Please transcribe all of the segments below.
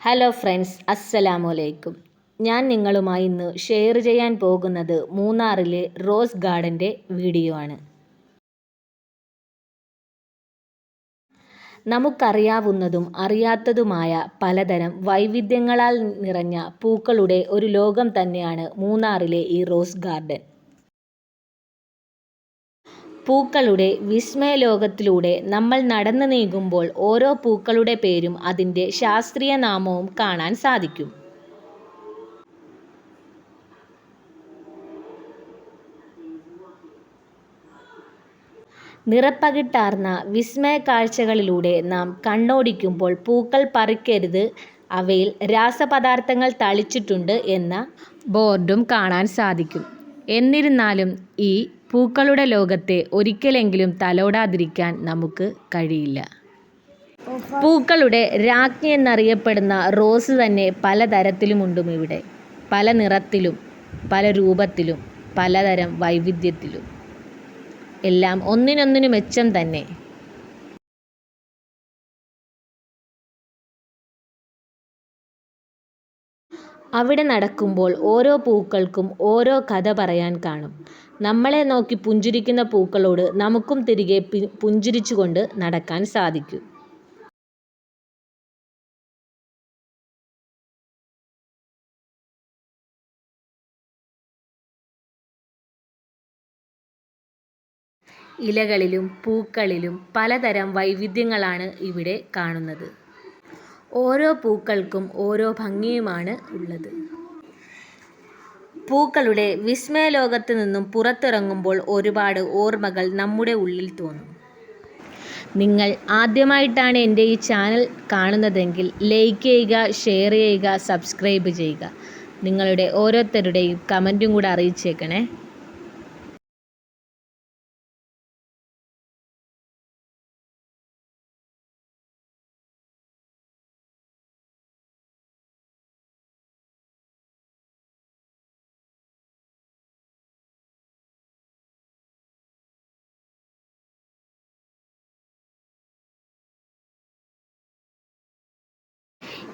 Hello friends അസ്സലാമു അലൈക്കും ഞാൻ നിങ്ങളുമായി ഇന്ന് ഷെയർ ചെയ്യാൻ പോകുന്നത് മൂന്നാറിലെ റോസ് ഗാർഡന്റെ വീഡിയോ ആണ്. നമുക്കറിയാവുന്നതും അറിയാത്തതുമായ പലതരം വൈവിധ്യങ്ങളാൽ നിറഞ്ഞ പൂക്കളുടെ ഒരു ലോകം തന്നെയാണ് മൂന്നാറിലെ ഈ റോസ് ഗാർഡൻ പൂക്കളുടെ വിസ്മയ ലോകത്തിലൂടെ നമ്മൾ നടന്നു നീങ്ങുമ്പോൾ ഓരോ പൂക്കളുടെ പേരും അതിന്റെ ശാസ്ത്രീയ നാമവും കാണാൻ സാധിക്കും. നിറപ്പകിട്ടാർന്ന വിസ്മയ കാഴ്ചകളിലൂടെ നാം കണ്ണോടിക്കുമ്പോൾ പൂക്കൾ പറിക്കരുത് അവയിൽ രാസപദാർത്ഥങ്ങൾ തളിച്ചിട്ടുണ്ട് എന്ന ബോർഡും കാണാൻ സാധിക്കും. എന്നിരുന്നാലും ഈ പൂക്കളുടെ ലോകത്തെ ഒരിക്കലെങ്കിലും തലോടാതിരിക്കാൻ നമുക്ക് കഴിയില്ല. പൂക്കളുടെ രാജ്ഞി എന്നറിയപ്പെടുന്ന റോസ് തന്നെ പലതരത്തിലുമുണ്ടും ഇവിടെ. പല നിറത്തിലും പല രൂപത്തിലും പലതരം വൈവിധ്യത്തിലും. എല്ലാം ഒന്നിനൊന്നിനു മെച്ചം തന്നെ. അവിടെ നടക്കുമ്പോൾ ഓരോ പൂക്കൾക്കും ഓരോ കഥ പറയാൻ കാണും. നമ്മളെ നോക്കി പുഞ്ചിരിക്കുന്ന പൂക്കളോട് നമുക്കും തിരികെ പുഞ്ചിരിച്ചുകൊണ്ട് നടക്കാൻ സാധിക്കും. ഇലകളിലും പൂക്കളിലും പലതരം വൈവിധ്യങ്ങളാണ് ഇവിടെ കാണുന്നത്. ഓരോ പൂക്കൾക്കും ഓരോ ഭംഗിയുമാണ് ഉള്ളത്. പൂക്കളുടെ വിസ്മയലോകത്ത് നിന്നും പുറത്തിറങ്ങുമ്പോൾ ഒരുപാട് ഓർമ്മകൾ നമ്മുടെ ഉള്ളിൽ തോന്നും. നിങ്ങൾ ആദ്യമായിട്ടാണ് എന്റെ ഈ ചാനൽ കാണുന്നതെങ്കിൽ ലൈക്ക് ചെയ്യുക ഷെയർ ചെയ്യുക സബ്സ്ക്രൈബ് ചെയ്യുക. നിങ്ങളുടെ ഓരോരുത്തരുടെയും കമന്റും കൂടെ അറിയിച്ചേക്കണേ.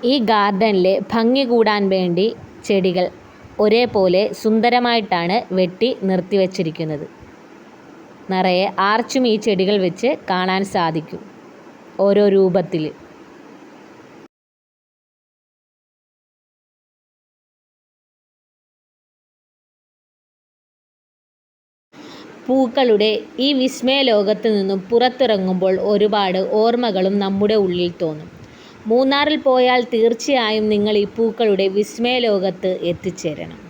ഈ ഗാർഡനിൽ ഭംഗി കൂടാൻ വേണ്ടി ചെടികൾ ഒരേപോലെ സുന്ദരമായിട്ടാണ് വെട്ടി നിർത്തി വച്ചിരിക്കുന്നത്. നിറയെ ആർച്ചും ഈ ചെടികൾ വെച്ച് കാണാൻ സാധിക്കും ഓരോ രൂപത്തിൽ. പൂക്കളുടെ ഈ വിസ്മയ ലോകത്ത് നിന്നും പുറത്തിറങ്ങുമ്പോൾ ഒരുപാട് ഓർമ്മകളും നമ്മുടെ ഉള്ളിൽ തോന്നും. മൂന്നാറിൽ പോയാൽ തീർച്ചയായും നിങ്ങൾ ഈ പൂക്കളുടെ വിസ്മയ ലോകത്ത് എത്തിച്ചേരണം.